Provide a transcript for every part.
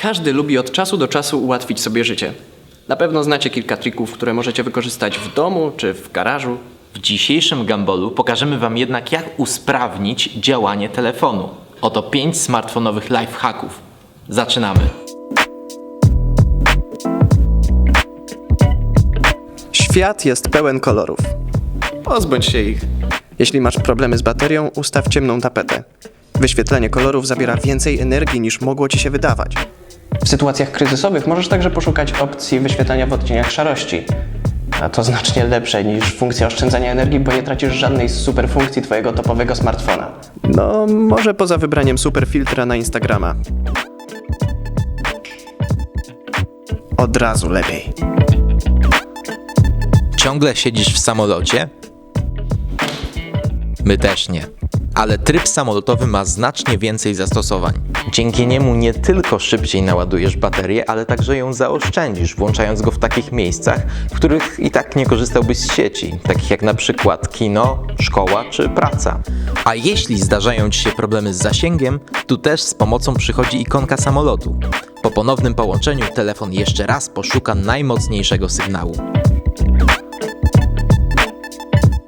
Każdy lubi od czasu do czasu ułatwić sobie życie. Na pewno znacie kilka trików, które możecie wykorzystać w domu czy w garażu. W dzisiejszym Gambolu pokażemy Wam jednak, jak usprawnić działanie telefonu. Oto 5 smartfonowych lifehacków. Zaczynamy. Świat jest pełen kolorów. Pozbądź się ich. Jeśli masz problemy z baterią, ustaw ciemną tapetę. Wyświetlenie kolorów zabiera więcej energii niż mogło ci się wydawać. W sytuacjach kryzysowych możesz także poszukać opcji wyświetlania w odcieniach szarości. A to znacznie lepsze niż funkcja oszczędzania energii, bo nie tracisz żadnej z super funkcji twojego topowego smartfona. No, może poza wybraniem super filtra na Instagrama. Od razu lepiej. Ciągle siedzisz w samolocie? My też nie. Ale tryb samolotowy ma znacznie więcej zastosowań. Dzięki niemu nie tylko szybciej naładujesz baterię, ale także ją zaoszczędzisz, włączając go w takich miejscach, w których i tak nie korzystałbyś z sieci, takich jak na przykład kino, szkoła czy praca. A jeśli zdarzają Ci się problemy z zasięgiem, tu też z pomocą przychodzi ikonka samolotu. Po ponownym połączeniu telefon jeszcze raz poszuka najmocniejszego sygnału.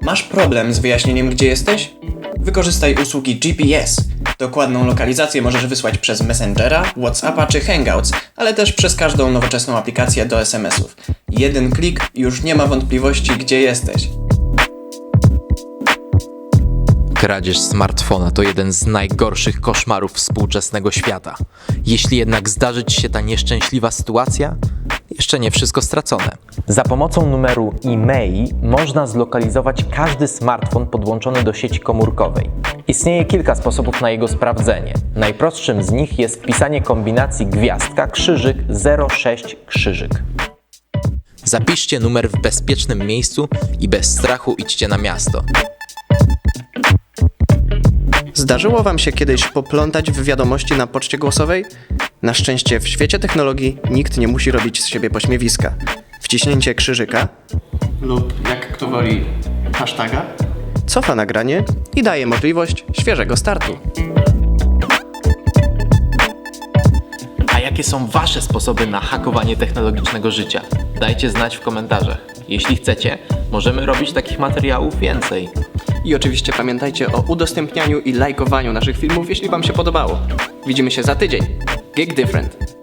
Masz problem z wyjaśnieniem, gdzie jesteś? Wykorzystaj usługi GPS. Dokładną lokalizację możesz wysłać przez Messengera, Whatsappa czy Hangouts, ale też przez każdą nowoczesną aplikację do SMS-ów. Jeden klik już nie ma wątpliwości, gdzie jesteś. Kradzież smartfona to jeden z najgorszych koszmarów współczesnego świata. Jeśli jednak zdarzy Ci się ta nieszczęśliwa sytuacja, jeszcze nie wszystko stracone. Za pomocą numeru e-mail można zlokalizować każdy smartfon podłączony do sieci komórkowej. Istnieje kilka sposobów na jego sprawdzenie. Najprostszym z nich jest wpisanie kombinacji gwiazdka krzyżyk 06 krzyżyk. Zapiszcie numer w bezpiecznym miejscu i bez strachu idźcie na miasto. Zdarzyło Wam się kiedyś poplątać w wiadomości na poczcie głosowej? Na szczęście w świecie technologii nikt nie musi robić z siebie pośmiewiska. Wciśnięcie krzyżyka lub jak kto woli hashtaga cofa nagranie i daje możliwość świeżego startu. A jakie są Wasze sposoby na hakowanie technologicznego życia? Dajcie znać w komentarzach. Jeśli chcecie, możemy robić takich materiałów więcej. I oczywiście pamiętajcie o udostępnianiu i lajkowaniu naszych filmów, jeśli Wam się podobało. Widzimy się za tydzień. Gig Different.